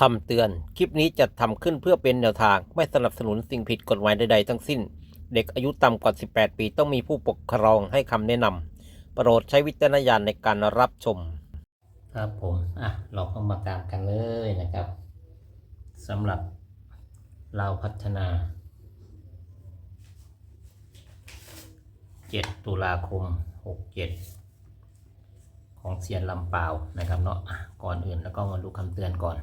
คำเตือน คลิปนี้จะทำขึ้นเพื่อเป็นแนวทาง ไม่สนับสนุนสิ่งผิดกฎหมายใดๆทั้งสิ้น เด็กอายุต่ำกว่า 18 ปีต้องมีผู้ปกครองให้คำแนะนำโปรดใช้วิจารณญาณในการรับชม ครับผม อะ เราก็มาตามกันเลยนะครับสำหรับเราพัฒนา 7 ตุลาคม 67 ของเซียนลำเปล่านะครับเนาะ ก่อนอื่นแล้วก็มาดูคำเตือนก่อน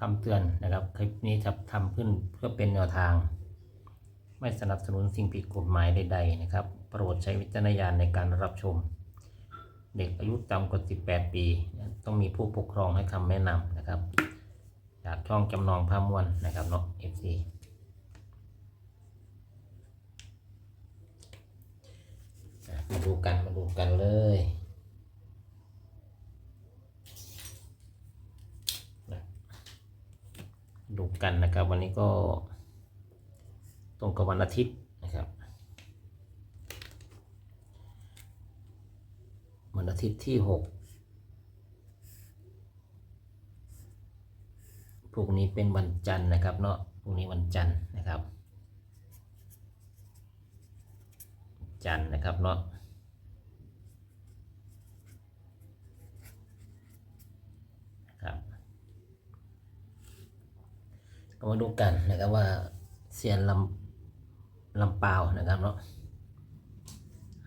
คำเตือนนะครับ คลิปนี้จะทำขึ้นเพื่อเป็นแนวทาง ไม่สนับสนุนสิ่งผิดกฎหมายใดๆนะครับ โปรดใช้วิจารณญาณในการรับชม เด็กอายุต่ำกว่า 18 ปี ต้องมีผู้ปกครองให้คำแนะนำนะครับ จากช่องจำนองพามวนนะครับเนาะ FC มาดูกันมาดูกันเลยนะ ดูกันนะครับ วันนี้ก็ตรงกับวันอาทิตย์นะครับ วันอาทิตย์ที่หกพรุ่งนี้เป็นวันจันทร์นะครับเนาะพรุ่งนี้วันจันทร์นะครับ จันทร์นะครับเนาะ ครับ ก็มาดูกันนะครับว่าเซียนลำลำเปล่านะครับเนาะ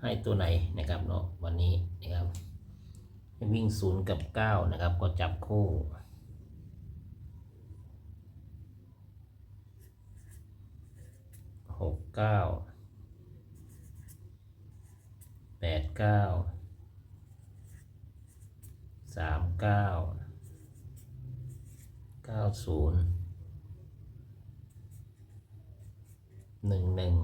ให้ตัวไหนนะครับเนาะวันนี้นะครับวิ่งศูนย์กับเก้านะครับ ก็จับคู่หกเก้าแปดเก้าสามเก้าเก้าศูนย์ หนึ่งหนึ่ง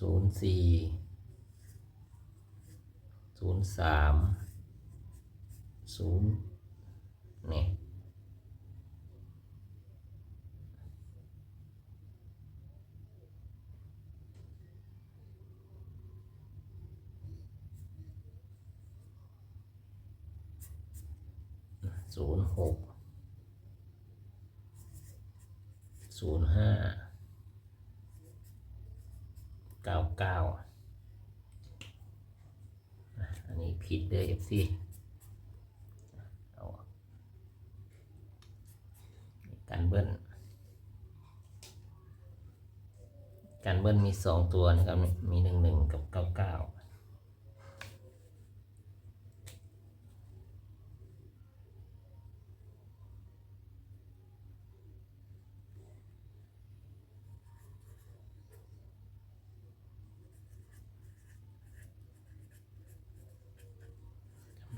ศูนย์สี่ศูนย์สามศูนย์เนี่ยศูนย์หก ศูนย์ห้าเก้าเก้าอันนี้ผิดเลย FC เอาการเบิ้ลการเบิ้ลมีสองตัวนะครับ มีหนึ่งหนึ่งกับเก้าเก้า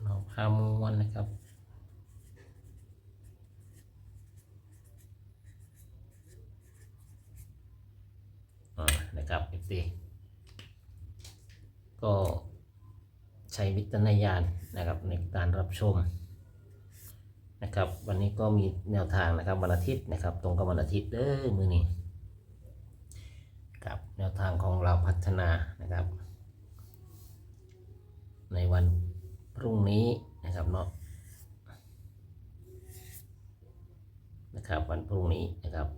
เราพาม้วนนะครับอ่านะครับ FC ก็ใช้วิจารณญาณนะครับในการรับชมนะครับ วันนี้ก็มีแนวทางนะครับวันอาทิตย์นะครับ ตรงกับวันอาทิตย์เด้อมือนี้กับแนวทางของเราพัฒนานะครับ ในวัน พรุ่งนี้นะครับเนาะนะครับวันพรุ่งนี้นะครับ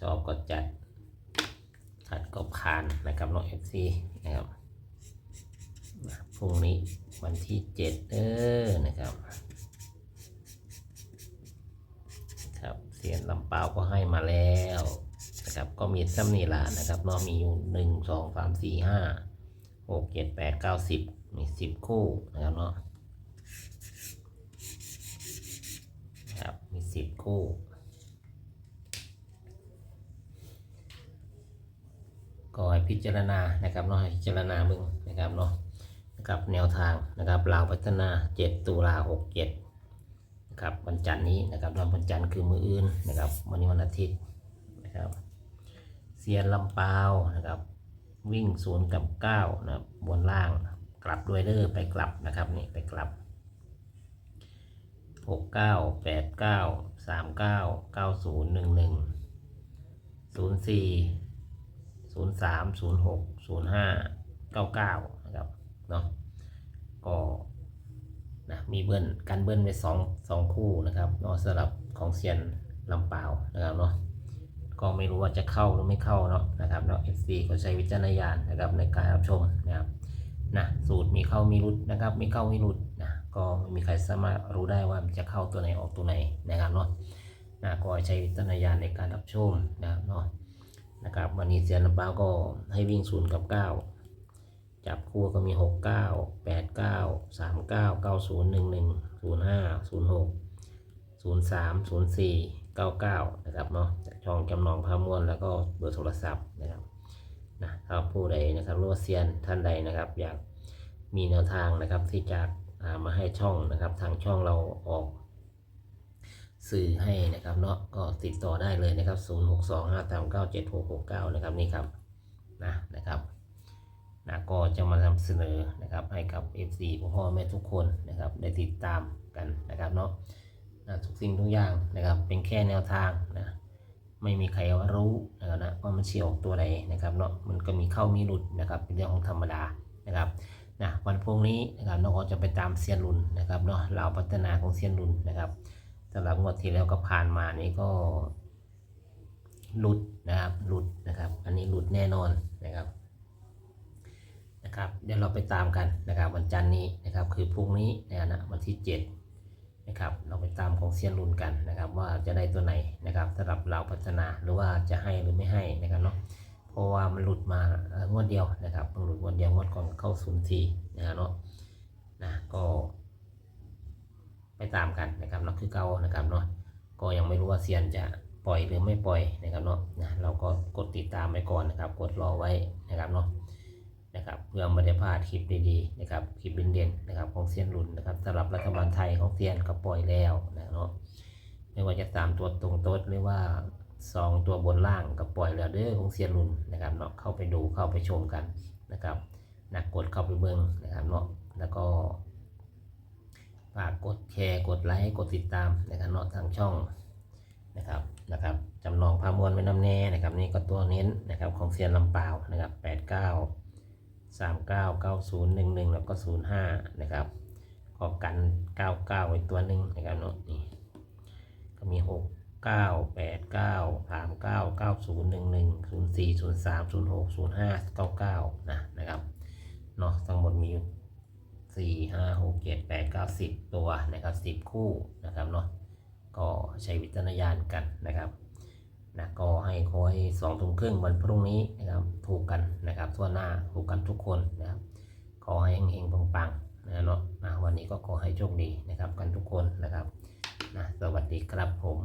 ชอบก็จัดขัดก็ผ่านนะครับน้อง FC นะครับพรุ่งนี้วันที่เจ็ดเออนะครับ ครับเสียนลำเป่าก็ให้มาแล้วนะครับก็มีซ้ำนี่ละนะครับเนาะมีอยู่หนึ่งสองสามสี่ห้าหกเจ็ดแปดเก้าสิบมีสิบคู่นะครับเนาะครับมีสิบคู่ก็ให้พิจารณานะครับเนาะให้พิจารณามึงนะครับเนาะนะครับแนวทางนะครับลาวพัฒนา 7 ตุลา67 ครับวันจันทร์นี้นะครับวันจันทร์คือมืออื่นนะครับ วันนี้วันอาทิตย์นะครับเซียนลำปาวนะครับ วิ่งศูนย์กับ9นะครับบนล่างกลับด้วยเด้อไปกลับนะครับนี่ไปกลับ6 9 8 9สามเก้าเก้าศูนย์หนึ่งหนึ่งศูนย์สี่ศูนย์สามศูนย์หกศูนย์ห้าเก้าเก้านะครับเนาะก็นะ มีเบิ้ลกันเบิ้ลไปสองสองคู่นะครับเนาะสำหรับของเซียนลำเปล่านะครับเนาะก็ไม่รู้ว่าจะเข้าหรือไม่เข้าเนาะนะครับเนาะ FC ก็ใช้วิจารณญาณนะครับในการรับชมนะครับนะสูตรมีเข้ามีรุดนะครับมีเข้ามีรุดนะก็ไม่มีใครสามารถรู้ได้ว่ามันจะเข้าตัวไหนออกตัวไหนนะครับเนาะนะก็ใช้วิจารณญาณในการรับชมนะครับเนาะนะครับวันนี้เซียนลำเปล่าก็ให้วิ่งศูนย์กับเก้า จับคู่ก็มี 6 9 8 9 3 9 9 0 1 1 0 5 0 6 0 3 0 4 9 9 นะครับเนาะจากช่องจำลองพามวลแล้วก็เบอร์โทรศัพท์นะครับนะถ้าผู้ใดนะครับรู้ว่าเซียนท่านใดนะครับ อยากมีแนวทางนะครับที่จะามาให้ช่องนะครับ ทางช่องเราออกสื่อให้นะครับเนาะก็ติดต่อได้เลยนะครับ 0 6 2 5 3 9 7 6 6 9 นะครับนี่ครับนะนะครับ นะก็จะมานำเสนอนะครับให้กับ FC พ่อพ่อแม่ทุกคนนะครับได้ติดตามกันนะครับเนาะนะทุกสิ่งทุกอย่างนะครับเป็นแค่แนวทางนะไม่มีใครรู้นะครับนะว่ามันเฉียวตัวใดนะครับเนาะมันก็มีเข้ามีหลุดนะครับเป็นเรื่องของธรรมดานะครับนะวันพรุ่งนี้นะครับเราก็จะไปตามเซียนรุนนะครับเนาะเราพัฒนาของเซียนรุนนะครับสำหรับงวดที่แล้วก็ผ่านมานี่ก็หลุดนะครับหลุดนะครับ อันนี้หลุดแน่นอนนะครับ นะครับเดี๋ยวเราไปตามกันนะครับวันจันทร์นี้นะครับคือพรุ่งนี้นะนะวันที่7นะครับเราไปตามของเซียนรุนกันนะครับ ว่าจะได้ตัวไหนนะครับสำหรับเราพัฒนาหรือว่าจะให้หรือไม่ให้นะครับเนาะเพราะว่ามันหลุดมางวดเดียวนะครับมันหลุดงวดเดียวงวดก่อนเข้าศูนย์ทีนะฮะเนาะนะก็ไปตามกันนะครับเนาะคือเก่านะครับเนาะก็ยังไม่รู้ว่าเซียนจะปล่อยหรือไม่ปล่อยนะครับเนาะนะเราก็กดติดตามไว้ก่อนนะครับ กดรอไว้นะครับเนาะ นะครับเพื่อไม่ได้พลาดคลิปดีๆนะครับคลิปเด่นๆนะครับของเซียนรุ่นนะครับสำหรับรัฐบาลไทยของเซียนก็ปล่อยแล้วนะเนาะไม่ว่าจะตามตัวตรงโต๊ดหรือว่าสองตัวบนล่างก็ปล่อยแล้วเด้อของเซียนรุ่นนะครับเนาะเข้าไปดูเข้าไปชมกันนะครับนะกกดเข้าไปเบิ่งนะครับเนาะแล้วก็ฝากกดแชร์กดไลค์กดติดตามนะครับเนาะทางช่องนะครับนะครับจำลองพามวลไว้น้ำแน่นะครับนี่ก็ตัวเน้นนะครับของเซียนลำเปล่านะครับแปดเก้า สามเก้าเก้าศูนย์หนึ่งหนึ่งแล้วก็ศูนย์ห้านะครับขอกันเก้าเก้าไว้ตัวหนึ่งนะครับเนาะนี่ก็มีหกเก้าแปดเก้าสามเก้าเก้าศูนย์หนึ่งหนึ่งศูนย์สี่ศูนย์สามศูนย์หกศูนย์ห้าเก้าเก้านะนะครับเนาะทั้งหมดมีสี่ห้าหกเจ็ดแปดเก้าสิบตัวนะครับสิบคู่นะครับเนาะก็ใช้วิจารณญาณกันนะครับนะก็ ให้ขอให้สองทุ่มครึ่งวันพรุ่งนี้นะครับถูกกันนะครับทั่วหน้าถูกกันทุกคนนะครับขอให้เฮงๆปังๆนะเนาะนะวันนี้ก็ขอให้โชคดีนะครับกันทุกคนนะครับนะสวัสดีครับผม